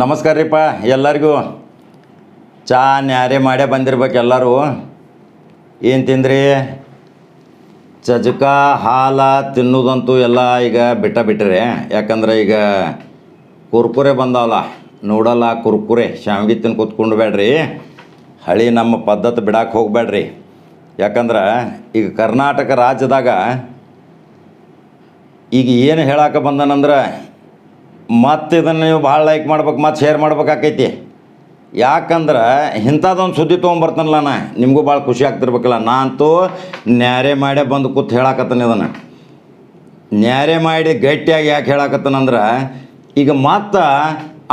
ನಮಸ್ಕಾರ ರೀಪ್ಪ, ಎಲ್ಲರಿಗೂ. ಚಾ ನ್ಯಾರೆ ಮಾಡೇ ಬಂದಿರ್ಬೇಕು ಎಲ್ಲರೂ. ಏನು ತಿಂದ್ರಿ? ಚಜಕ, ಹಾಲ ತಿನ್ನೋದಂತೂ ಎಲ್ಲ ಈಗ ಬಿಟ್ಟ ಬಿಟ್ಟರೆ ಯಾಕಂದ್ರೆ ಈಗ ಕುರ್ಕುರೆ ಬಂದಾವಲ್ಲ ನೋಡಲ್ಲ, ಕುರ್ಕುರೆ. ಶಾವಿಗೆ ತಿನ್ನು ಕೂತ್ಕೊಂಡು ಬೇಡ್ರಿ. ಹಳಿ ನಮ್ಮ ಪದ್ಧತಿ ಬಿಡಕ್ಕೆ ಹೋಗಬೇಡ್ರಿ. ಯಾಕಂದ್ರೆ ಈಗ ಕರ್ನಾಟಕ ರಾಜ್ಯದಾಗ ಈಗ ಏನು ಹೇಳಕ್ಕೆ ಬಂದನಂದ್ರೆ ಮತ್ತೆ ಇದನ್ನು ನೀವು ಭಾಳ ಲೈಕ್ ಮಾಡ್ಬೇಕು, ಮತ್ತು ಶೇರ್ ಮಾಡ್ಬೇಕಾಕೈತಿ ಯಾಕಂದ್ರೆ ಇಂಥದ್ದೊಂದು ಸುದ್ದಿ ತೊಗೊಂಬರ್ತಾನಲ್ಲ ನಾ, ನಿಮಗೂ ಭಾಳ ಖುಷಿ ಆಗ್ತಿರ್ಬೇಕಲ್ಲ. ನಾನಂತೂ ನ್ಯಾರೆ ಮಾಡೇ ಬಂದು ಕೂತ್ ಹೇಳಾಕತ್ತಾನೆ ಇದನ್ನು. ನ್ಯಾರೆ ಮಾಡಿ ಗಟ್ಟಿಯಾಗಿ ಯಾಕೆ ಹೇಳಾಕತ್ತಾನಂದ್ರೆ ಈಗ ಮತ್ತೆ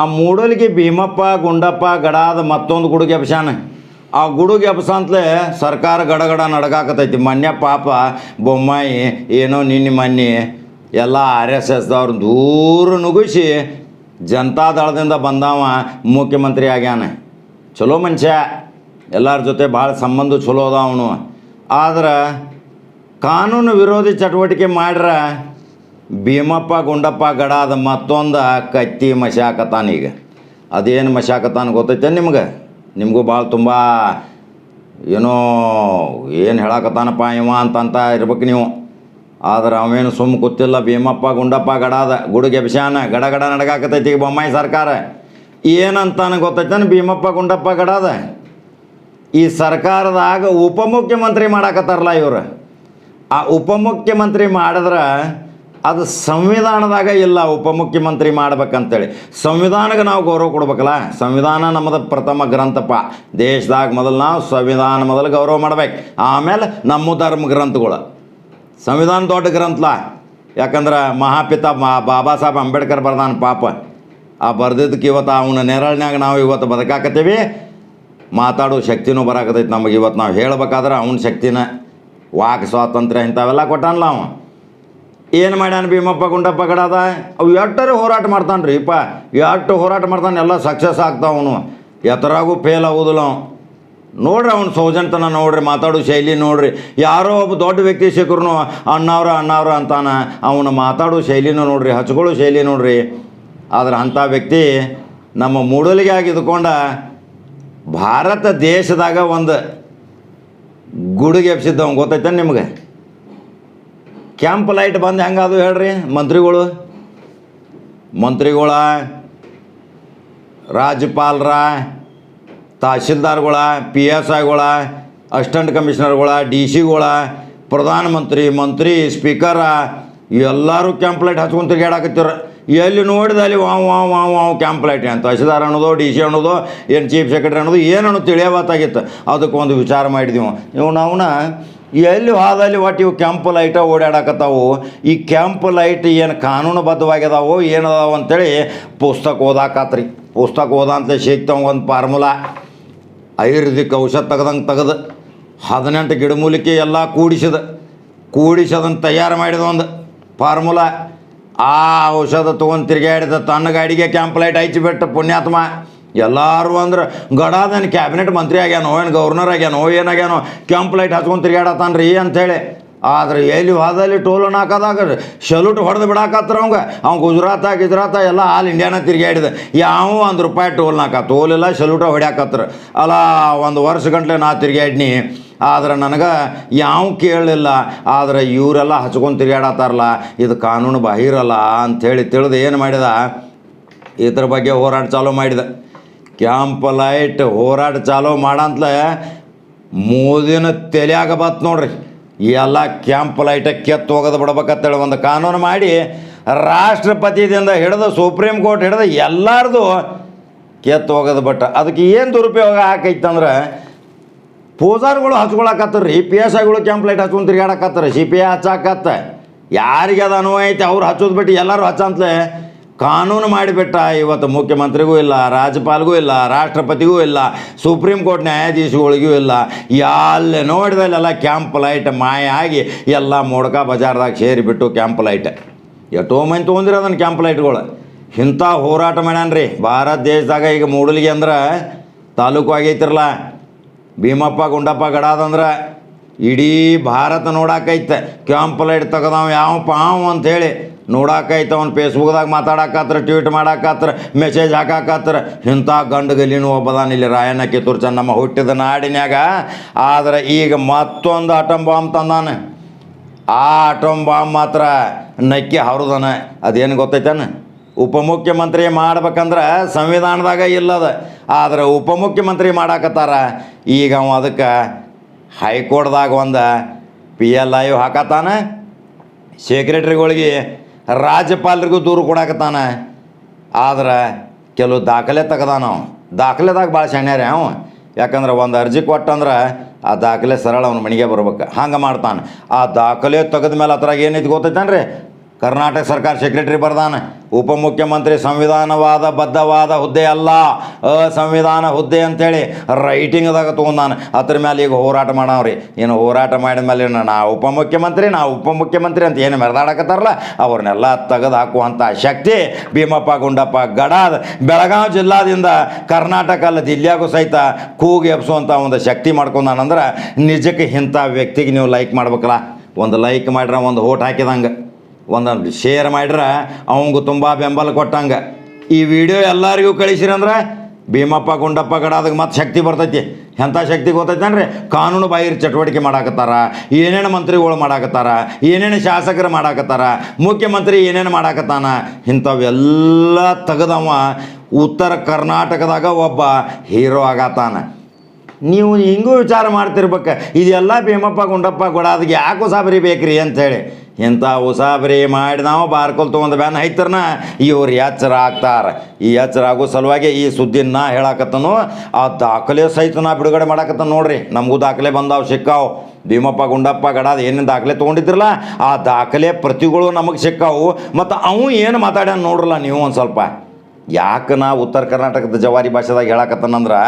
ಆ ಮೂಡಲಿಗೆ ಭೀಮಪ್ಪ, ಗುಂಡಪ್ಪ, ಗಡಾದ ಮತ್ತೊಂದು ಗುಡುಗೆ ಅಪಶಾನ ಆ ಗುಡುಗೆ ಎಬ್ಸಂತಲೇ ಸರ್ಕಾರ ಗಡಗಡ ನಡಗಾಕತೈತಿ ಮೊನ್ನೆ ಪಾಪ, ಬೊಮ್ಮಾಯಿ, ಏನೋ ನಿನ್ನೆ ಮೊನ್ನೆ ಎಲ್ಲ ಆರ್ ಎಸ್ ಎಸ್ದವ್ರು ದೂರ ನುಗ್ಗಿಸಿ ಜನತಾದಳದಿಂದ ಬಂದವ ಮುಖ್ಯಮಂತ್ರಿ ಆಗ್ಯಾನ. ಚಲೋ ಮನುಷ್ಯ. ಎಲ್ಲರ ಜೊತೆ ಭಾಳ ಸಂಬಂಧ ಚಲೋ ಅದ ಅವನು. ಆದ್ರೆ ಕಾನೂನು ವಿರೋಧಿ ಚಟುವಟಿಕೆ ಮಾಡ್ರ ಭೀಮಪ್ಪ, ಗುಂಡಪ್ಪ ಗಡಾದ ಮತ್ತೊಂದು ಕತ್ತಿ ಮಶಾಕತಾನ ಈಗ. ಅದೇನು ಮಶಾಕತಾನ ಗೊತ್ತೈತೆ ನಿಮ್ಗೆ? ನಿಮಗೂ ಭಾಳ ತುಂಬ ಏನೋ ಏನು ಹೇಳಕತ್ತಾನಪ್ಪ ಇವ ಅಂತಂತ ಇರ್ಬೇಕು ನೀವು. ಆದ್ರೆ ಅವೇನು ಸುಮ್ಮ ಗೊತ್ತಿಲ್ಲ, ಭೀಮಪ್ಪ, ಗುಂಡಪ್ಪ, ಗಡಾದ, ಗುಡುಗೆ ಬಿಸಾನ ಗಡ ಗಡ ನಡಗಾಕತೈತಿ ಬೊಮ್ಮಾಯಿ ಸರ್ಕಾರ. ಏನಂತಾನ ಗೊತ್ತೈತೇನು? ಭೀಮಪ್ಪ, ಗುಂಡಪ್ಪ, ಗಡಾದ. ಈ ಸರ್ಕಾರದಾಗ ಉಪಮುಖ್ಯಮಂತ್ರಿ ಮಾಡಾಕತ್ತಾರಲ್ಲ ಇವರು. ಆ ಉಪಮುಖ್ಯಮಂತ್ರಿ ಮಾಡಿದ್ರೆ ಅದು ಸಂವಿಧಾನದಾಗ ಇಲ್ಲ ಉಪಮುಖ್ಯಮಂತ್ರಿ ಮಾಡ್ಬೇಕಂತೇಳಿ. ಸಂವಿಧಾನಕ್ಕೆ ನಾವು ಗೌರವ ಕೊಡ್ಬೇಕಲ್ಲ? ಸಂವಿಧಾನ ನಮ್ಮದು ಪ್ರಥಮ ಗ್ರಂಥಪ್ಪ ದೇಶದಾಗ ಮೊದಲು ನಾವು ಸಂವಿಧಾನ ಮೊದಲು ಗೌರವ ಮಾಡ್ಬೇಕು. ಆಮೇಲೆ ನಮ್ಮ ಧರ್ಮ ಗ್ರಂಥಗಳು. ಸಂವಿಧಾನ ದೊಡ್ಡ ಗ್ರಂಥಲ. ಯಾಕಂದ್ರೆ ಮಹಾಪಿತ ಮಾ- ಬಾಬಾ ಸಾಹೇಬ್ ಅಂಬೇಡ್ಕರ್ ಬರ್ದಾನ ಪಾಪ. ಆ ಬರ್ದಿದ್ದಕ್ಕೆ ಇವತ್ತು ಅವನ ನೆರಳಿನಾಗ ನಾವು ಇವತ್ತು ಬದುಕಾಕತ್ತೀವಿ. ಮಾತಾಡೋ ಶಕ್ತಿನೂ ಬರಾಕತೈತಿ ನಮಗೆ. ಇವತ್ತು ನಾವು ಹೇಳ್ಬೇಕಾದ್ರೆ ಅವನ ಶಕ್ತಿನ ವಾಕ್ ಸ್ವಾತಂತ್ರ್ಯ ಇಂಥವೆಲ್ಲ ಕೊಟ್ಟಾನಲ್ಲ ಅವ ಏನು ಮಾಡ್ಯಾನ ಭೀಮಪ್ಪ ಗುಂಡಪ್ಪ ಕಡದ ಅವು ಎಟ್ಟರೆ ಹೋರಾಟ ಮಾಡ್ತಾನೆ ರೀ ಇಪ್ಪ ಎಷ್ಟು ಹೋರಾಟ ಮಾಡ್ತಾನೆ ಎಲ್ಲ ಸಕ್ಸಸ್ ಆಗ್ತಾವನು ಎತ್ತರಾಗೂ ಫೇಲ್ ಆಗೋದಿಲ್ಲ ಅವ ನೋಡ್ರಿ ಅವ್ನ ಸೌಜನ್ತನ ನೋಡ್ರಿ, ಮಾತಾಡೋ ಶೈಲಿ ನೋಡ್ರಿ. ಯಾರೋ ಒಬ್ಬ ದೊಡ್ಡ ವ್ಯಕ್ತಿ ಸಿಕ್ಕರು ಅಣ್ಣವ್ರ ಅಣ್ಣವ್ರ ಅಂತಾನ. ಅವನು ಮಾತಾಡೋ ಶೈಲಿನೂ ನೋಡ್ರಿ, ಹಚ್ಕೊಳ್ಳೋ ಶೈಲಿ ನೋಡ್ರಿ. ಆದ್ರೆ ಅಂಥ ವ್ಯಕ್ತಿ ನಮ್ಮ ಮೂಡಲಿಗೆ ಆಗಿದ್ದುಕೊಂಡ ಭಾರತ ದೇಶದಾಗ ಒಂದು ಗುಡುಗೆ ಅವ್ನು ಗೊತ್ತೈತೆ ನಿಮ್ಗೆ? ಕ್ಯಾಂಪ್ ಲೈಟ್ ಬಂದು ಹೆಂಗೆ ಅದು ಹೇಳ್ರಿ ಮಂತ್ರಿಗಳು? ಮಂತ್ರಿಗಳ, ರಾಜ್ಯಪಾಲರ ತಹಶೀಲ್ದಾರ್ಗಳ ಪಿ ಎಸ್ ಐಗಳ ಅಸಿಸ್ಟೆಂಟ್ ಕಮಿಷನರ್ಗಳ ಡಿ ಸಿಗಳ ಪ್ರಧಾನಮಂತ್ರಿ ಮಂತ್ರಿ ಸ್ಪೀಕರ ಎಲ್ಲರೂ ಕ್ಯಾಂಪ್ ಲೈಟ್ ಹಚ್ಕೊಂಡು ತಿರುಗಾಡಕತ್ತೀರ ಎಲ್ಲಿ ನೋಡಿದ ಅಲ್ಲಿ wow wow wow wow camp light ಏನು ತಹಶೀಲ್ದಾರ್ ಅನ್ನೋದು ಡಿ ಸಿ ಅನ್ನೋದು, ಏನು ಚೀಫ್ ಸೆಕ್ರೆಟರಿ ಅನ್ನೋದು, ಏನು ಅನ್ನೋದು ತಿಳಿಯಬತ್ತಾಗಿತ್ತು ಅದಕ್ಕೆ ಒಂದು ವಿಚಾರ ಮಾಡಿದೀವಿ ಇವು. ನಾವು ಎಲ್ಲಿ ಹೋದಲ್ಲಿ ಒಟ್ಟು ಇವು ಕೆಂಪು ಲೈಟ ಓಡಾಡಕತ್ತಾವು ಈ ಕೆಂಪು ಲೈಟ್ ಏನು ಕಾನೂನುಬದ್ಧವಾಗಿದಾವು ಏನದಾವು ಅಂತೇಳಿ ಪುಸ್ತಕ ಓದಾಕತ್ರಿ. ಪುಸ್ತಕ ಓದಂತ ಸಿಗ್ತಾವ ಒಂದು ಫಾರ್ಮುಲಾ ಆಯುರ್ವೇದಿಕ್ ಔಷಧ ತೆಗ್ದಂಗೆ ತೆಗೆದು, ಹದಿನೆಂಟು ಗಿಡಮೂಲಿಕೆ ಎಲ್ಲ ಕೂಡಿಸಿದ ಕೂಡಿಸಿ ಅದನ್ನು ತಯಾರು ಮಾಡಿದ ಒಂದು ಫಾರ್ಮುಲಾ. ಆ ಔಷಧ ತೊಗೊಂಡು ತಿರುಗಾಡಿದ ತನ್ನ ಗಾಡಿಗೆ ಕ್ಯಾಂಪ್ ಲೈಟ್ ಹಚ್ಚಿಬಿಟ್ಟು ಪುಣ್ಯಾತ್ಮ. ಎಲ್ಲರೂ ಅಂದ್ರೆ ಗಡಾದನ ಕ್ಯಾಬಿನೆಟ್ ಮಂತ್ರಿ ಆಗ್ಯಾನೋ, ಏನು ಗವರ್ನರ್ ಆಗ್ಯಾನೋ ಏನಾಗ್ಯಾನೋ ಕ್ಯಾಂಪ್ ಲೈಟ್ ಹಚ್ಕೊಂಡು ತಿರುಗಾಡತಾನ ರೀ ಅಂಥೇಳಿ ಆದ್ರೆ ಎಲ್ಲಿ ಹೋದಲ್ಲಿ ಟೋಲ್ ಹಾಕೋದಾಗ ಶಲ್ಯೂಟ್ ಹೊಡೆದು ಬಿಡಾಕತ್ರ ಅವಂಗೆ. ಅವ್ನು ಗುಜರಾತ ಗುಜರಾತ, ಎಲ್ಲ ಆಲ್ ಇಂಡಿಯಾನ ತಿರುಗಾಡಿದ ಯಾವ ಒಂದು ರೂಪಾಯಿ ಟೋಲ್ ಹಾಕ. ಟೋಲ್ ಇಲ್ಲ ಶಲ್ಯೂಟ ಹೊಡ್ಯಾಕತ್ರ ಅಲ್ಲ ಒಂದು ವರ್ಷ ಗಂಟ್ಲೆ ನಾ ತಿರುಗಾಡ್ನಿ ಆದ್ರೆ ನನಗೆ ಯಾವ ಕೇಳಲಿಲ್ಲ ಆದ್ರೆ ಇವರೆಲ್ಲ ಹಚ್ಕೊಂಡು ತಿರುಗಾಡತ್ತಾರಲ್ಲ ಇದು ಕಾನೂನು ಬಾಹಿರಲ್ಲ ಅಂಥೇಳಿ ತಿಳಿದು ಏನು ಮಾಡಿದ? ಇದ್ರ ಬಗ್ಗೆ ಹೋರಾಟ ಚಾಲೂ ಮಾಡಿದ. ಕ್ಯಾಂಪ್ ಲೈಟ್ ಹೋರಾಟ ಚಾಲೂ ಮಾಡಂತಲೇ ಮೋದಿನ ತಲೆಯಾಗ ಬತ್ ನೋಡ್ರಿ. ಎಲ್ಲ ಕ್ಯಾಂಪ್ ಲೈಟ ಕೆತ್ತು ಹೋಗೋದು ಬಿಡ್ಬೇಕಂತೇಳಿ ಒಂದು ಕಾನೂನು ಮಾಡಿ ರಾಷ್ಟ್ರಪತಿದಿಂದ ಹಿಡಿದು ಸುಪ್ರೀಂ ಕೋರ್ಟ್ ಹಿಡಿದು ಎಲ್ಲರದು ಕೆತ್ತು ಹೋಗೋದು ಬಟ್ ಅದಕ್ಕೆ ಏನು ದುರುಪಯೋಗ ಹಾಕೈತಂದ್ರೆ ಪೂಜಾರ್ಗಳು ಹಚ್ಕೊಳಕತ್ತಾರ ರೀ ಪಿ ಎಸ್ ಐಗಳು ಕ್ಯಾಂಪ್ ಲೈಟ್ ಹಚ್ಕೊಂಡು ತಿರ್ಗಾಡಕತ್ತಾರ, ಸಿ ಪಿ ಐ ಹಚ್ಚಾಕತ್ತ. ಯಾರಿಗೆ ಅದು ಅನುಭವ ಐತೆ, ಅವ್ರು ಹಚ್ಚೋದು ಬಿಟ್ಟು ಎಲ್ಲರೂ ಹಚ್ಚಂತಲೇ ಕಾನೂನು ಮಾಡಿಬಿಟ್ಟ ಇವತ್ತು ಮುಖ್ಯಮಂತ್ರಿಗೂ ಇಲ್ಲ, ರಾಜ್ಯಪಾಲ್ಗೂ ಇಲ್ಲ, ರಾಷ್ಟ್ರಪತಿಗೂ ಇಲ್ಲ, ಸುಪ್ರೀಂ ಕೋರ್ಟ್ ನ್ಯಾಯಾಧೀಶಗಳಿಗೂ ಇಲ್ಲ. ಎಲ್ಲಿ ನೋಡಿದಲ್ಲೆಲ್ಲ ಕ್ಯಾಂಪ್ ಲೈಟ್ ಮಾಯ ಆಗಿ ಎಲ್ಲ ಮೊಡ್ಕ ಬಜಾರ್ದಾಗ ಸೇರಿಬಿಟ್ಟು ಕ್ಯಾಂಪ್ ಲೈಟ್. ಎಷ್ಟೋ ಮಂದಿ ತೊಗೊಂದಿರ ಅದನ್ನು ಕ್ಯಾಂಪ್ ಲೈಟ್ಗಳು. ಇಂಥ ಹೋರಾಟ ಮಾಡ್ಯಾನ್ರಿ. ಭಾರತ ದೇಶದಾಗ ಈಗ ಮೂಡಲಿಗೆ ಅಂದ್ರೆ ತಾಲೂಕು ಆಗೈತಿರಲ್ಲ ಭೀಮಪ್ಪ, ಗುಂಡಪ್ಪ ಗಡಾದಂದ್ರೆ ಇಡೀ ಭಾರತ ನೋಡಕೈತೆ. ಕ್ಯಾಂಪ್ ಲೈಟ್ ತೆಗೆದವ ಯಾವ ಪಾವ್ ಅಂಥೇಳಿ ನೋಡಾಕೈತೆ ಅವ್ನು ಫೇಸ್ಬುಕ್ದಾಗ ಮಾತಾಡಕತ್ರ ಟ್ವೀಟ್ ಮಾಡಾಕತ್ರ ಮೆಸೇಜ್ ಹಾಕಾಕತ್ರ. ಇಂಥ ಗಂಡು ಗಲಿನೂ ಒಬ್ಬದಾನ ಇಲ್ಲಿ ರಾಯಣ್ಣ ಕಿತ್ತೂರು ನಮ್ಮ ಹುಟ್ಟಿದ ನಾಡಿನ್ಯಾಗ. ಆದ್ರೆ ಈಗ ಮತ್ತೊಂದು ಅಟಮ್ ಬಾಂಬ್ ತಂದಾನೆ. ಆ ಅಟಮ್ ಬಾಂಬ್ ಮಾತ್ರ ನಕ್ಕಿ ಹರಿದನ. ಅದೇನು ಗೊತ್ತೈತಾನೆ? ಉಪಮುಖ್ಯಮಂತ್ರಿ ಮಾಡ್ಬೇಕಂದ್ರೆ ಸಂವಿಧಾನದಾಗ ಇಲ್ಲದ. ಆದ್ರೆ ಉಪಮುಖ್ಯಮಂತ್ರಿ ಮಾಡಾಕತ್ತಾರ. ಈಗ ಅವ ಅದಕ್ಕೆ ಹೈಕೋರ್ಟ್ದಾಗ ಒಂದು ಪಿ ಎಲ್ ಐ ಹಾಕತ್ತಾನೆ. ಸೆಕ್ರೆಟ್ರಿಗಳಿಗೆ ರಾಜ್ಯಪಾಲರಿಗೂ ದೂರು ಕೊಡಾಕತ್ತಾನ. ಆದ್ರೆ ಕೆಲವು ದಾಖಲೆ ಅವ ದಾಖಲೆದಾಗ ಭಾಳ ಶಾಣ್ಯಾರ ಅವ ಯಾಕಂದ್ರೆ ಒಂದು ಅರ್ಜಿ ಕೊಟ್ಟಂದ್ರೆ ಆ ದಾಖಲೆ ಸರಳ ಅವ್ನ ಮನೆಗೆ ಬರ್ಬೇಕು. ಹಂಗೆ ಮಾಡ್ತಾನೆ. ಆ ದಾಖಲೆ ತೆಗೆದ ಮೇಲೆ ಅದ್ರಾಗ ಏನೈತಿ ಗೊತ್ತೈತೇನ್ರಿ? ಕರ್ನಾಟಕ ಸರ್ಕಾರ ಸೆಕ್ರೆಟರಿ ಬರ್ದಾನ. ಉಪಮುಖ್ಯಮಂತ್ರಿ ಸಂವಿಧಾನವಾದ ಬದ್ಧವಾದ ಹುದ್ದೆ ಅಲ್ಲ. ಅಸಂವಿಧಾನ ಹುದ್ದೆ ಅಂತೇಳಿ ರೈಟಿಂಗ್ದಾಗ ತೊಗೊಂಡಾನೆ. ಅದ್ರ ಮೇಲೆ ಈಗ ಹೋರಾಟ ಮಾಡವ್ರಿ. ಏನು ಹೋರಾಟ ಮಾಡಿದ ಮೇಲೆ ನಾ ಉಪಮುಖ್ಯಮಂತ್ರಿ ನಾ ಉಪಮುಖ್ಯಮಂತ್ರಿ ಅಂತ ಏನು ಮೆರೆದಾಡಕತ್ತಾರಲ್ಲ? ಅವ್ರನ್ನೆಲ್ಲ ತೆಗೆದು ಹಾಕುವಂಥ ಶಕ್ತಿ ಭೀಮಪ್ಪ, ಗುಂಡಪ್ಪ, ಗಡಾದ, ಬೆಳಗಾವಿ ಜಿಲ್ಲಾದಿಂದ ಕರ್ನಾಟಕ ಅಲ್ಲ ದಿಲ್ಲಿಯಾಗೂ ಸಹಿತ ಕೂಗಿ ಎಬ್ಸುವಂಥ ಒಂದು ಶಕ್ತಿ ಮಾಡ್ಕೊಂಡಾನಂದ್ರೆ ನಿಜಕ್ಕೆ ಇಂಥ ವ್ಯಕ್ತಿಗೆ ನೀವು ಲೈಕ್ ಮಾಡ್ಬೇಕಲ್ಲ. ಒಂದು ಲೈಕ್ ಮಾಡ್ರೆ ಒಂದು ಓಟ್ ಹಾಕಿದಂಗೆ. ಒಂದೊಂದು ಶೇರ್ ಮಾಡ್ರೆ ಅವಂಗೂ ತುಂಬ ಬೆಂಬಲ ಕೊಟ್ಟಂಗೆ. ಈ ವಿಡಿಯೋ ಎಲ್ಲರಿಗೂ ಕಳಿಸಿರಂದ್ರೆ ಭೀಮಪ್ಪ, ಗುಂಡಪ್ಪ, ಗಡಾದಾಗ ಮತ್ತೆ ಶಕ್ತಿ ಬರ್ತೈತಿ. ಎಂಥ ಶಕ್ತಿ ಗೊತ್ತೈತೇನ್ರಿ ಕಾನೂನು ಬಾಹಿರ ಚಟುವಟಿಕೆ ಮಾಡಾಕತ್ತಾರ, ಏನೇನು ಮಂತ್ರಿಗಳು ಮಾಡಾಕತ್ತಾರ, ಏನೇನು ಶಾಸಕರು ಮಾಡಾಕತ್ತಾರ, ಮುಖ್ಯಮಂತ್ರಿ ಏನೇನು ಮಾಡಾಕತ್ತಾನ ಇಂಥವೆಲ್ಲ ತೆಗೆದವ ಉತ್ತರ ಕರ್ನಾಟಕದಾಗ ಒಬ್ಬ ಹೀರೋ ಆಗತ್ತಾನ. ನೀವು ಹಿಂಗೂ ವಿಚಾರ ಮಾಡ್ತಿರ್ಬೇಕು. ಇದೆಲ್ಲ ಭೀಮಪ್ಪ, ಗುಂಡಪ್ಪ ಕೊಡೋದಕ್ಕೆ ಯಾಕೋ ಸಾಬರಿ ಬೇಕ್ರಿ ಅಂಥೇಳಿ ಇಂಥ ಉಸಾಬರಿ ಮಾಡಿ ನಾವು ಬಾರ್ಕೊಲ್ ತೊಗೊಂಡು ಬ್ಯಾನ್ ಹೈತರ್ನ, ಇವ್ರು ಎಚ್ಚರ ಆಗ್ತಾರೆ. ಈ ಎಚ್ಚರ ಆಗೋ ಸಲುವಾಗಿ ಈ ಸುದ್ದಿನ ನಾ ಹೇಳಾಕತ್ತನು, ಆ ದಾಖಲೆ ಸಹಿತ ನಾ ಬಿಡುಗಡೆ ಮಾಡಾಕತ್ತ ನೋಡ್ರಿ. ನಮಗೂ ದಾಖಲೆ ಬಂದಾವು, ಸಿಕ್ಕಾವು. ಭೀಮಪ್ಪ, ಗುಂಡಪ್ಪ, ಗಡಾದ ಏನೇನು ದಾಖಲೆ ತೊಗೊಂಡಿದ್ರಲ್ಲ, ಆ ದಾಖಲೆ ಪ್ರತಿಗಳು ನಮಗೆ ಸಿಕ್ಕಾವು. ಮತ್ತು ಅವು ಏನು ಮಾತಾಡ್ಯಾನ ನೋಡ್ರಲ್ಲ ನೀವು ಒಂದು ಸ್ವಲ್ಪ. ಯಾಕೆ ನಾ ಉತ್ತರ ಕರ್ನಾಟಕದ ಜವಾರಿ ಭಾಷೆದಾಗ ಹೇಳಕತ್ತನಂದ್ರೆ,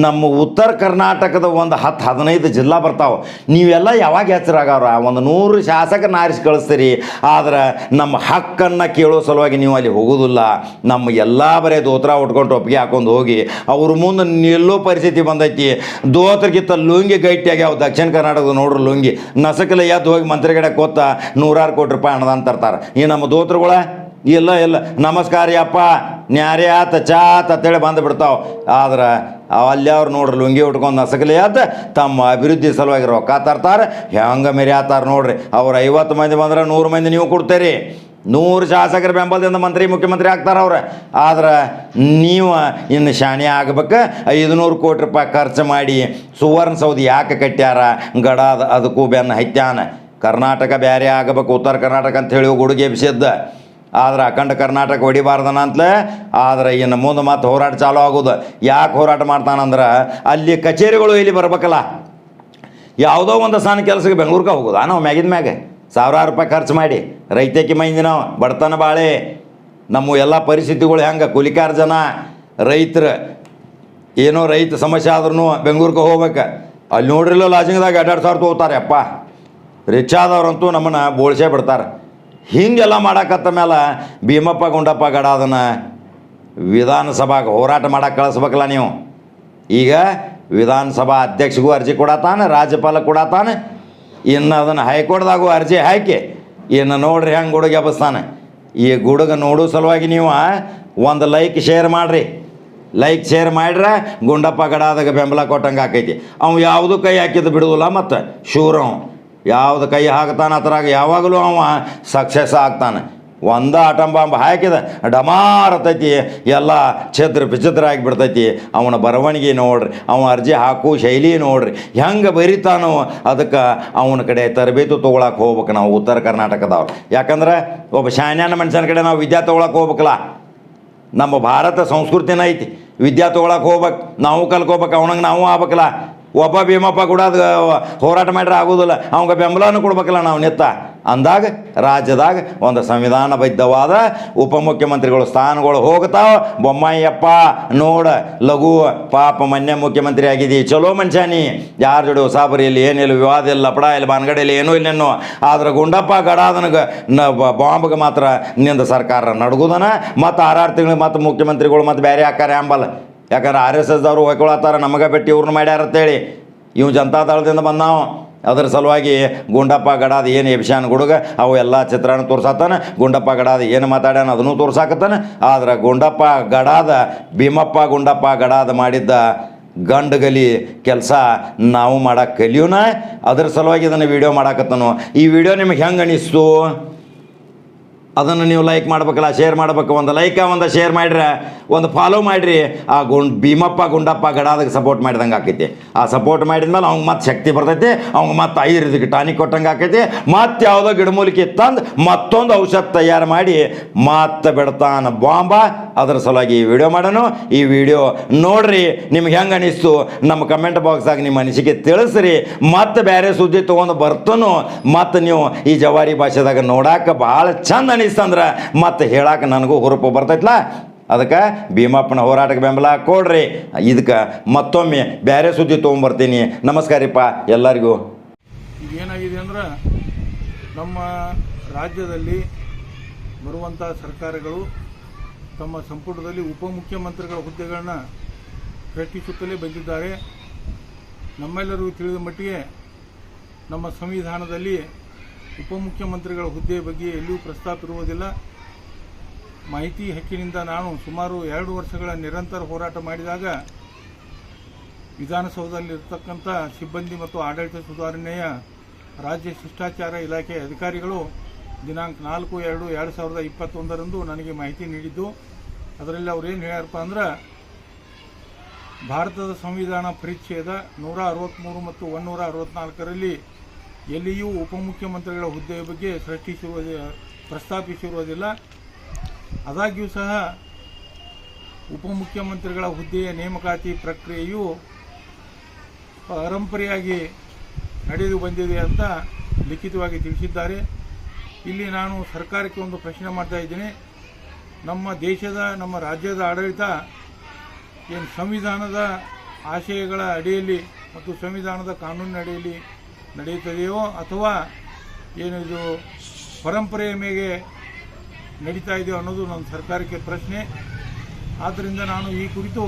ನಮ್ಮ ಉತ್ತರ ಕರ್ನಾಟಕದ ಒಂದು ಹತ್ತು ಹದಿನೈದು ಜಿಲ್ಲಾ ಬರ್ತಾವೆ. ನೀವೆಲ್ಲ ಯಾವಾಗ ಹೆಸರಾಗವ್ರ ಒಂದು ನೂರು ಶಾಸಕ ನಾರಿಸಿ ಕಳಿಸ್ತೀರಿ. ಆದ್ರೆ ನಮ್ಮ ಹಕ್ಕನ್ನು ಕೇಳೋ ಸಲುವಾಗಿ ನೀವು ಅಲ್ಲಿ ಹೋಗೋದಿಲ್ಲ. ನಮ್ಮ ಎಲ್ಲ ಬರೀ ದೋತ್ರ ಉಟ್ಕೊಂಡು ಒಪ್ಪಿಗೆ ಹಾಕೊಂಡು ಹೋಗಿ, ಅವ್ರ ಮುಂದೆ ನಿಲ್ಲೋ ಪರಿಸ್ಥಿತಿ ಬಂದೈತಿ. ದೋತ್ರಗಿತ್ತ ಲುಂಗಿ ಗಟ್ಟಿಯಾಗಿ ಅವು ದಕ್ಷಿಣ ಕರ್ನಾಟಕದ ನೋಡ್ರಿ ಲುಂಗಿ. ನಸಕಲೆ ಎದ್ದು ಹೋಗಿ ಮಂತ್ರಿಗಡೆ ಕೊತ್ತ ನೂರಾರು ಕೋಟಿ ರೂಪಾಯಿ ಅನುದಾನ ತರ್ತಾರೆ. ಈ ನಮ್ಮ ದೋತ್ರಗಳ? ಇಲ್ಲ ಇಲ್ಲ. ನಮಸ್ಕಾರ ಯಪ್ಪ ನ್ಯಾರೆ ಚಾತ್ ಅಂತೇಳಿ ಬಂದು ಬಿಡ್ತಾವೆ. ಆದ್ರೆ ಅಲ್ಲಿ ಅವ್ರು ನೋಡ್ರಿ ಲುಂಗಿ ಉಟ್ಕೊಂಡು ನಸಕಲಿ ಆತ, ತಮ್ಮ ಅಭಿವೃದ್ಧಿ ಸಲುವಾಗಿ ರೊಕ್ಕ ತರ್ತಾರೆ ಹೆಂಗೆ ಮೇರಿ ಆತಾರ ನೋಡ್ರಿ. ಅವ್ರು ಐವತ್ತು ಮಂದಿ ಬಂದ್ರೆ ನೂರು ಮಂದಿ ನೀವು ಕೊಡ್ತೀರಿ. ನೂರು ಶಾಸಕರ ಬೆಂಬಲದಿಂದ ಮಂತ್ರಿ, ಮುಖ್ಯಮಂತ್ರಿ ಆಗ್ತಾರೆ ಅವ್ರು. ಆದ್ರೆ ನೀವು ಇನ್ನು ಶಾಣೆ ಆಗ್ಬೇಕು, ಐದುನೂರು ಕೋಟಿ ರೂಪಾಯಿ ಖರ್ಚು ಮಾಡಿ ಸುವರ್ಣ ಸೌಧ ಯಾಕೆ ಕಟ್ಟ್ಯಾರ? ಗಡಾದ ಅದಕ್ಕೂ ಬೆನ್ನು ಹೈತ್ಯಾನ. ಕರ್ನಾಟಕ ಬೇರೆ ಆಗಬೇಕು, ಉತ್ತರ ಕರ್ನಾಟಕ ಅಂತ ಹೇಳಿ ಗುಡುಗೆ ಎಬ್ಸಿದ್ದ ಆದ್ರೆ ಅಖಂಡ ಕರ್ನಾಟಕ ಹೊಡಿಬಾರ್ದನ ಅಂತಲೇ ಆದ್ರೆ ಇನ್ನು ಮುಂದೆ ಮತ್ತೆ ಹೋರಾಟ ಚಾಲೂ ಆಗೋದು. ಯಾಕೆ ಹೋರಾಟ ಮಾಡ್ತಾನಂದ್ರೆ, ಅಲ್ಲಿ ಕಚೇರಿಗಳು ಇಲ್ಲಿ ಬರ್ಬೇಕಲ್ಲ. ಯಾವುದೋ ಒಂದು ಸಣ್ಣ ಕೆಲಸಕ್ಕೆ ಬೆಂಗ್ಳೂರ್ಗೆ ಹೋಗೋದು? ನಾವು ಮ್ಯಾಗಿನ ಮ್ಯಾಗೆ. ಸಾವಿರಾರು ರೂಪಾಯಿ ಖರ್ಚು ಮಾಡಿ. ರೈತಕ್ಕೆ ಮೈಂದಿನ ನಾವು ಬಡತನ ಬಾಳೆ. ನಮ್ಮ ಎಲ್ಲ ಪರಿಸ್ಥಿತಿಗಳು ಹೆಂಗೆ? ಕೂಲಿಕಾರ ಜನ ರೈತರು. ಏನೋ ರೈತ ಸಮಸ್ಯೆ ಆದ್ರೂ ಬೆಂಗ್ಳೂರ್ಗೆ ಹೋಗ್ಬೇಕು. ಅಲ್ಲಿ ನೋಡ್ರಿಲ್ಲ ಲಾಜಿಂಗ್ದಾಗ ಎರಡೆರಡು ಸಾವಿರ ತೊಗೋತಾರೆ, ಅಪ್ಪ. ರಿಕ್ಷಾದವ್ರಂತೂ ನಮ್ಮನ್ನು ಬೋಳ್ಸೇ ಬಿಡ್ತಾರೆ. ಹೀಗೆಲ್ಲ ಮಾಡಾಕತ್ತ ಮೇಲೆ ಭೀಮಪ್ಪ ಗುಂಡಪ್ಪ ಗಡ ಅದನ್ನು ವಿಧಾನಸಭಾಗೆ ಹೋರಾಟ ಮಾಡಕ್ಕೆ ಕಳಿಸ್ಬೇಕಲ್ಲ ನೀವು. ಈಗ ವಿಧಾನಸಭಾ ಅಧ್ಯಕ್ಷಗೂ ಅರ್ಜಿ ಕೊಡತಾನೆ, ರಾಜ್ಯಪಾಲ ಕೊಡತಾನೆ, ಇನ್ನು ಅದನ್ನು ಹೈಕೋರ್ಟ್ದಾಗೂ ಅರ್ಜಿ ಹಾಕಿ, ಇನ್ನು ನೋಡ್ರಿ ಹೆಂಗೆ ಗುಡುಗೆ ಎಬ್ಬಿಸ್ತಾನೆ. ಈ ಗುಡುಗ ನೋಡೋ ಸಲುವಾಗಿ ನೀವು ಒಂದು ಲೈಕ್ ಶೇರ್ ಮಾಡಿರಿ. ಲೈಕ್ ಶೇರ್ ಮಾಡ್ರೆ ಗುಂಡಪ್ಪ ಗಡಾದಾಗ ಬೆಂಬಲ ಕೊಟ್ಟಂಗೆ ಆಕೈತಿ. ಅವ್ನು ಯಾವುದೂ ಕೈ ಹಾಕಿದ್ದು ಬಿಡುವುದಿಲ್ಲ ಮತ್ತು ಶೂರ ಅವ ಯಾವ್ದು ಕೈ ಹಾಕ್ತಾನೆ ಅದ್ರಾಗ ಯಾವಾಗಲೂ ಅವ ಸಕ್ಸಸ್ ಆಗ್ತಾನೆ. ಒಂದ ಆಟಂ ಬಾಂಬ್ ಹಾಕಿದ, ಡಮಾರತೈತಿ, ಎಲ್ಲ ಛಿದ್ರ ವಿಚಿತ್ರ ಆಗಿಬಿಡ್ತೈತಿ. ಅವನ ಬರವಣಿಗೆ ನೋಡ್ರಿ, ಅವ ಅರ್ಜಿ ಹಾಕು ಶೈಲಿ ನೋಡ್ರಿ. ಹೆಂಗೆ ಬರಿತಾನೋ ಅದಕ್ಕೆ ಅವನ ಕಡೆ ತರಬೇತು ತೊಗೊಳಕ್ಕೆ ಹೋಗ್ಬೇಕು ನಾವು ಉತ್ತರ ಕರ್ನಾಟಕದವ್ರು. ಯಾಕಂದ್ರೆ ಒಬ್ಬ ಶಾನ್ಯಾನ ಮನುಷ್ಯನ ಕಡೆ ನಾವು ವಿದ್ಯಾ ತೊಗೊಳಕ್ಕೆ ಹೋಗ್ಬೇಕಲ್ಲ. ನಮ್ಮ ಭಾರತ ಸಂಸ್ಕೃತಿನ ಐತಿ. ವಿದ್ಯಾ ತೊಗೊಳಕ್ಕೆ ಹೋಗ್ಬೇಕು, ನಾವು ಕಲ್ಕೋಬೇಕು, ಅವನಂಗೆ ನಾವು ಆಗ್ಬೇಕಲ್ಲ. ಒಬ್ಬ ಭೀಮಪ್ಪ ಕೂಡ ಅದು ಹೋರಾಟ ಮಾಡ್ರೆ ಆಗೋದಿಲ್ಲ. ಅವಂಗೆ ಬೆಂಬಲನೂ ಕೊಡ್ಬೇಕಲ್ಲ ನಾವು ನಿತ್ತ. ಅಂದಾಗ ರಾಜ್ಯದಾಗ ಒಂದು ಸಂವಿಧಾನಬದ್ಧವಾದ ಉಪಮುಖ್ಯಮಂತ್ರಿಗಳು ಸ್ಥಾನಗಳು ಹೋಗ್ತಾವ. ಬೊಮ್ಮಾಯಿಯಪ್ಪ, ನೋಡ, ಲಘು, ಪಾಪ ಮೊನ್ನೆ ಮುಖ್ಯಮಂತ್ರಿ ಆಗಿದ್ದಿ ಚಲೋ ಮನುಷ್ಯ ನೀ ಯಾರ ಜೋಡಿ ಹೊಸಾಬರಿ ಇಲ್ಲಿ ಏನಿಲ್ಲ, ವಿವಾದ ಇಲ್ಲ, ಪಡ ಇಲ್ಲ ಬಾನ್ಗಡೆಯಲ್ಲಿ ಏನೂ ಇಲ್ಲೇನು ಆದ್ರೆ ಗುಂಡಪ್ಪ ಗಡಾದನಗ ನ ಬಾಂಬ್ಗೆ ಮಾತ್ರ ನಿಂದ ಸರ್ಕಾರ ನಡ್ಗುದನ. ಮತ್ತು ಆರಾರು ತಿಂಗಳು ಮತ್ತು ಮುಖ್ಯಮಂತ್ರಿಗಳು ಮತ್ತು ಬೇರೆ ಆಕಾರ ಅಂಬಲ್ಲ ಯಾಕಂದ್ರೆ ಆರ್ ಎಸ್ ಎಸ್ದವರು ಹೊಯ್ಕೊಳತ್ತಾರ, ನಮಗೆ ಬಿಟ್ಟು ಇವ್ರನ್ನ ಮಾಡ್ಯಾರ ಅಂತೇಳಿ. ಇವ್ ಜನತಾದಳದಿಂದ ಬಂದಾವ. ಅದ್ರ ಸಲುವಾಗಿ ಗುಂಡಪ್ಪ ಗಡಾದ ಏನು ಎಬ್ಶಾನ್ ಗುಡುಗ, ಅವು ಎಲ್ಲ ಚಿತ್ರಾನ ತೋರ್ಸತ್ತಾನೆ ಗುಂಡಪ್ಪ ಗಡಾದ ಏನು ಮಾತಾಡ್ಯಾನ ಅದನ್ನು ತೋರ್ಸಾಕತ್ತಾನೆ ಆದ್ರೆ ಗುಂಡಪ್ಪ ಗಡಾದ, ಭೀಮಪ್ಪ ಗುಂಡಪ್ಪ ಗಡಾದ ಮಾಡಿದ್ದ ಗಂಡಗಲಿ ಕೆಲಸ ನಾವು ಮಾಡಕ್ಕೆ ಕಲಿಯೋಣ ಅದ್ರ ಸಲುವಾಗಿ ಇದನ್ನು ವಿಡಿಯೋ ಮಾಡಾಕತ್ತನು. ಈ ವಿಡಿಯೋ ನಿಮ್ಗೆ ಹೆಂಗೆ ಅನಿಸ್ತು? ಅದನ್ನು ನೀವು ಲೈಕ್ ಮಾಡ್ಬೇಕಲ್ಲ ಶೇರ್ ಮಾಡ್ಬೇಕು. ಒಂದು ಲೈಕ ಒಂದು ಶೇರ್ ಮಾಡಿದ್ರೆ, ಒಂದು ಫಾಲೋ ಮಾಡಿರಿ, ಆ ಗುಂಡ್ ಭೀಮಪ್ಪ, ಗುಂಡಪ್ಪ ಗಡಾದಕ್ಕೆ ಸಪೋರ್ಟ್ ಮಾಡಿದಂಗೆ ಆಕೈತಿ. ಆ ಸಪೋರ್ಟ್ ಮಾಡಿದ್ಮೇಲೆ ಅವ್ಗೆ ಮತ್ತೆ ಶಕ್ತಿ ಬರ್ತೈತಿ, ಅವ್ಗೆ ಮತ್ತೆ ಆಯುರ್ವೇದಿಕ್ ಟಾನಿಕ್ ಕೊಟ್ಟಂಗೆ ಆಕೈತಿ. ಮತ್ತೆ ಯಾವುದೋ ಗಿಡಮೂಲಿಕೆ ತಂದು ಮತ್ತೊಂದು ಔಷಧ ತಯಾರು ಮಾಡಿ ಮತ್ತೆ ಬಿಡ್ತಾನ ಬಾಂಬ. ಅದರ ಸಲುವಾಗಿ ಈ ವಿಡಿಯೋ ಮಾಡೋಣ. ಈ ವಿಡಿಯೋ ನೋಡ್ರಿ, ನಿಮ್ಗೆ ಹೆಂಗೆ ಅನಿಸ್ತು? ನಮ್ಮ ಕಮೆಂಟ್ ಬಾಕ್ಸಾಗಿ ನಿಮ್ಮ ಅನಿಸಿಕೆ ತಿಳಿಸ್ರಿ. ಮತ್ತೆ ಬೇರೆ ಸುದ್ದಿ ತೊಗೊಂಡು ಬರ್ತನು. ಮತ್ತೆ ನೀವು ಈ ಜವಾರಿ ಭಾಷೆದಾಗ ನೋಡಕ್ಕೆ ಭಾಳ ಚಂದ ಅನಿಸ್ತಂದ್ರೆ ಮತ್ತೆ ಹೇಳಕ್ಕೆ ನನಗೂ ಹುರುಪು ಬರ್ತೈತ್ಲ? ಅದಕ್ಕೆ ಭೀಮಪ್ಪನ ಹೋರಾಟಕ್ಕೆ ಬೆಂಬಲ ಕೊಡ್ರಿ. ಇದಕ್ಕೆ ಮತ್ತೊಮ್ಮೆ ಬೇರೆ ಸುದ್ದಿ ತೊಗೊಂಬರ್ತೀನಿ. ನಮಸ್ಕಾರಪ್ಪ ಎಲ್ಲರಿಗೂ. ಏನಾಗಿದೆ ಅಂದ್ರೆ ನಮ್ಮ ರಾಜ್ಯದಲ್ಲಿ ಬರುವಂಥ ಸರ್ಕಾರಗಳು ತಮ್ಮ ಸಂಪುಟದಲ್ಲಿ ಉಪಮುಖ್ಯಮಂತ್ರಿಗಳ ಹುದ್ದೆಗಳನ್ನ ಪ್ರಶ್ನಿಸುತ್ತಲೇ ಬಂದಿದ್ದಾರೆ. ನಮ್ಮೆಲ್ಲರಿಗೂ ತಿಳಿದ ಮಟ್ಟಿಗೆ ನಮ್ಮ ಸಂವಿಧಾನದಲ್ಲಿ ಉಪಮುಖ್ಯಮಂತ್ರಿಗಳ ಹುದ್ದೆ ಬಗ್ಗೆ ಎಲ್ಲಿಯೂ ಪ್ರಸ್ತಾಪ ಇರುವುದಿಲ್ಲ. ಮಾಹಿತಿ ಹಕ್ಕಿನಿಂದ ನಾನು ಸುಮಾರು ಎರಡು ವರ್ಷಗಳ ನಿರಂತರ ಹೋರಾಟ ಮಾಡಿದಾಗ ವಿಧಾನಸೌಧದಲ್ಲಿರ್ತಕ್ಕಂಥ ಸಿಬ್ಬಂದಿ ಮತ್ತು ಆಡಳಿತ ಸುಧಾರಣೆಯ ರಾಜ್ಯ ಶಿಷ್ಟಾಚಾರ ಇಲಾಖೆ ಅಧಿಕಾರಿಗಳು ದಿನಾಂಕ ನಾಲ್ಕು ಎರಡು ಎರಡು ಸಾವಿರದ ಇಪ್ಪತ್ತೊಂದರಂದು ನನಗೆ ಮಾಹಿತಿ ನೀಡಿದ್ದು, ಅದರಲ್ಲಿ ಅವ್ರು ಏನು ಹೇಳ್ಯಾರಪ್ಪ ಅಂದ್ರೆ, ಭಾರತದ ಸಂವಿಧಾನ ಪರಿಚ್ಛೇದ ನೂರ ಅರವತ್ತ್ಮೂರು ಮತ್ತು ಒನ್ನೂರ ಅರವತ್ನಾಲ್ಕರಲ್ಲಿ ಎಲ್ಲಿಯೂ ಉಪಮುಖ್ಯಮಂತ್ರಿಗಳ ಹುದ್ದೆಯ ಬಗ್ಗೆ ಸೃಷ್ಟಿಸಿರುವ ಪ್ರಸ್ತಾಪಿಸಿರುವುದಿಲ್ಲ. ಆದಾಗ್ಯೂ ಸಹ ಉಪಮುಖ್ಯಮಂತ್ರಿಗಳ ಹುದ್ದೆಯ ನೇಮಕಾತಿ ಪ್ರಕ್ರಿಯೆಯು ಪರಂಪರೆಯಾಗಿ ನಡೆದು ಬಂದಿದೆ ಅಂತ ಲಿಖಿತವಾಗಿ ತಿಳಿಸಿದ್ದಾರೆ. ಇಲ್ಲಿ ನಾನು ಸರ್ಕಾರಕ್ಕೆ ಒಂದು ಪ್ರಶ್ನೆ ಮಾಡ್ತಾ ಇದ್ದೀನಿ. ನಮ್ಮ ದೇಶದ, ನಮ್ಮ ರಾಜ್ಯದ ಆಡಳಿತ ಏನು ಸಂವಿಧಾನದ ಆಶಯಗಳ ಅಡಿಯಲ್ಲಿ ಮತ್ತು ಸಂವಿಧಾನದ ಕಾನೂನಿನ ಅಡಿಯಲ್ಲಿ ನಡೆಯುತ್ತದೆಯೋ ಅಥವಾ ಏನು ಇದು ಪರಂಪರೆಯ ಮೇಲೆ ನಡೀತಾ ಇದೆಯೋ ಅನ್ನೋದು ನನ್ನ ಸರ್ಕಾರಕ್ಕೆ ಪ್ರಶ್ನೆ. ಆದ್ದರಿಂದ ನಾನು ಈ ಕುರಿತು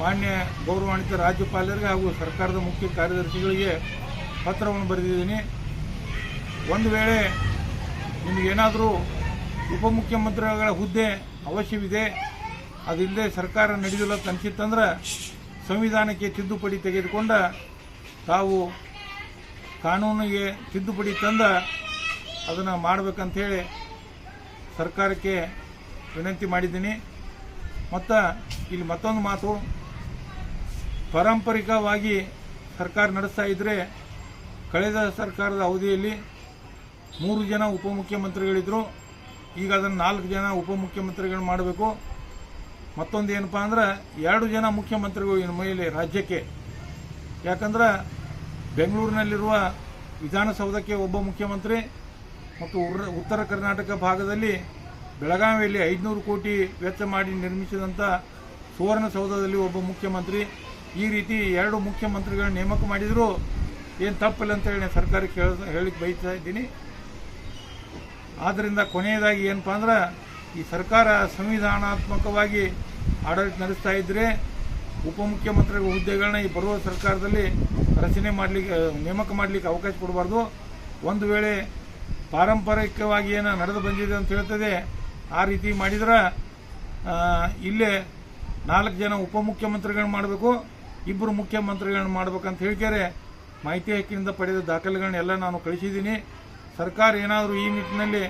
ಮಾನ್ಯ ಗೌರವಾನ್ವಿತ ರಾಜ್ಯಪಾಲರಿಗೆ ಹಾಗೂ ಸರ್ಕಾರದ ಮುಖ್ಯ ಕಾರ್ಯದರ್ಶಿಗಳಿಗೆ ಪತ್ರವನ್ನು ಬರೆದಿದ್ದೀನಿ. ಒಂದು ವೇಳೆ ನಿಮಗೇನಾದರೂ ಉಪಮುಖ್ಯಮಂತ್ರಿಗಳ ಹುದ್ದೆ ಅವಶ್ಯವಿದೆ, ಅದಿಲ್ಲದೆ ಸರ್ಕಾರ ನಡೆದಿಲ್ಲ ಅನಿಸಿತ್ತಂದ್ರೆ ಸಂವಿಧಾನಕ್ಕೆ ತಿದ್ದುಪಡಿ ತೆಗೆದುಕೊಂಡ ತಾವು ಕಾನೂನಿಗೆ ತಿದ್ದುಪಡಿ ತಂದ ಅದನ್ನು ಮಾಡಬೇಕಂತೇಳಿ ಸರ್ಕಾರಕ್ಕೆ ವಿನಂತಿ ಮಾಡಿದ್ದೀನಿ. ಮತ್ತು ಇಲ್ಲಿ ಮತ್ತೊಂದು ಮಾತು. ಪಾರಂಪರಿಕವಾಗಿ ಸರ್ಕಾರ ನಡೆಸ್ತಾ ಇದ್ದರೆ ಕಳೆದ ಸರ್ಕಾರದ ಅವಧಿಯಲ್ಲಿ ಮೂರು ಜನ ಉಪಮುಖ್ಯಮಂತ್ರಿಗಳಿದ್ದರು ಈಗ ಅದನ್ನು ನಾಲ್ಕು ಜನ ಉಪಮುಖ್ಯಮಂತ್ರಿಗಳು ಮಾಡಬೇಕು. ಮತ್ತೊಂದು ಏನಪ್ಪ ಅಂದ್ರೆ ಎರಡು ಜನ ಮುಖ್ಯಮಂತ್ರಿಗಳು ಇನ್ನು ಮೇಲೆ ರಾಜ್ಯಕ್ಕೆ. ಯಾಕಂದ್ರೆ ಬೆಂಗಳೂರಿನಲ್ಲಿರುವ ವಿಧಾನಸೌಧಕ್ಕೆ ಒಬ್ಬ ಮುಖ್ಯಮಂತ್ರಿ ಮತ್ತು ಉತ್ತರ ಕರ್ನಾಟಕ ಭಾಗದಲ್ಲಿ ಬೆಳಗಾವಿಯಲ್ಲಿ ಐದುನೂರು ಕೋಟಿ ವೆಚ್ಚ ಮಾಡಿ ನಿರ್ಮಿಸಿದಂಥ ಸುವರ್ಣಸೌಧದಲ್ಲಿ ಒಬ್ಬ ಮುಖ್ಯಮಂತ್ರಿ. ಈ ರೀತಿ ಎರಡು ಮುಖ್ಯಮಂತ್ರಿಗಳ ನೇಮಕ ಮಾಡಿದರೂ ಏನು ತಪ್ಪಿಲ್ಲ ಅಂತ ಹೇಳಿ ಸರ್ಕಾರಕ್ಕೆ ಹೇಳ ಹೇಳಿಕ್ಕೆ ಬಯಸ್ತಾ ಇದ್ದೀನಿ. ಆದ್ದರಿಂದ ಕೊನೆಯದಾಗಿ ಏನಪ್ಪ ಅಂದ್ರೆ ಈ ಸರ್ಕಾರ ಸಂವಿಧಾನಾತ್ಮಕವಾಗಿ ಆಡಳಿತ ನಡೆಸ್ತಾ ಇದ್ದರೆ ಉಪಮುಖ್ಯಮಂತ್ರಿಗಳ ಹುದ್ದೆಗಳನ್ನ ಈ ಬರುವ ಸರ್ಕಾರದಲ್ಲಿ ರಚನೆ ಮಾಡಲಿಕ್ಕೆ, ನೇಮಕ ಮಾಡಲಿಕ್ಕೆ ಅವಕಾಶ ಕೊಡಬಾರ್ದು. ಒಂದು ವೇಳೆ ಪಾರಂಪರಿಕವಾಗಿ ಏನು ನಡೆದು ಬಂದಿದೆ ಅಂತ ಹೇಳ್ತದೆ, ಆ ರೀತಿ ಮಾಡಿದ್ರೆ ಇಲ್ಲೇ ನಾಲ್ಕು ಜನ ಉಪಮುಖ್ಯಮಂತ್ರಿಗಳನ್ನ ಮಾಡಬೇಕು ಇಬ್ಬರು ಮುಖ್ಯಮಂತ್ರಿಗಳನ್ನ ಮಾಡ್ಬೇಕಂತ ಹೇಳ್ತಾರೆ. ಮಾಹಿತಿ ಹಕ್ಕಿನಿಂದ ಪಡೆದ ದಾಖಲೆಗಳನ್ನೆಲ್ಲ ನಾನು ಕಳಿಸಿದ್ದೀನಿ. ಸರ್ಕಾರ ಏನಾದರೂ ಈ ನಿಟ್ಟಿನಲ್ಲಿ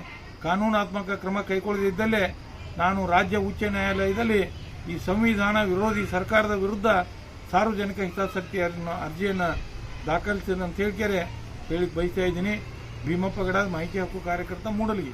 ಕಾನೂನಾತ್ಮಕ ಕ್ರಮ ಕೈಗೊಳ್ಳದಿದ್ದಲ್ಲಿ ನಾನು ರಾಜ್ಯ ಉಚ್ಚ ನ್ಯಾಯಾಲಯದಲ್ಲಿ ಈ ಸಂವಿಧಾನ ವಿರೋಧಿ ಸರ್ಕಾರದ ವಿರುದ್ಧ ಸಾರ್ವಜನಿಕ ಹಿತಾಸಕ್ತಿ ಅರ್ಜಿಯನ್ನು ದಾಖಲಿಸಿದೆ ಅಂತ ಹೇಳ್ಕ್ಯಾರೆ ಹೇಳಿ ಬಯಸ್ತಾ ಇದ್ದೀನಿ. ಭೀಮಪ್ಪಗಡ ಮಾಹಿತಿ ಹಕ್ಕು ಕಾರ್ಯಕರ್ತ ಮೂಡಲಿಗೆ.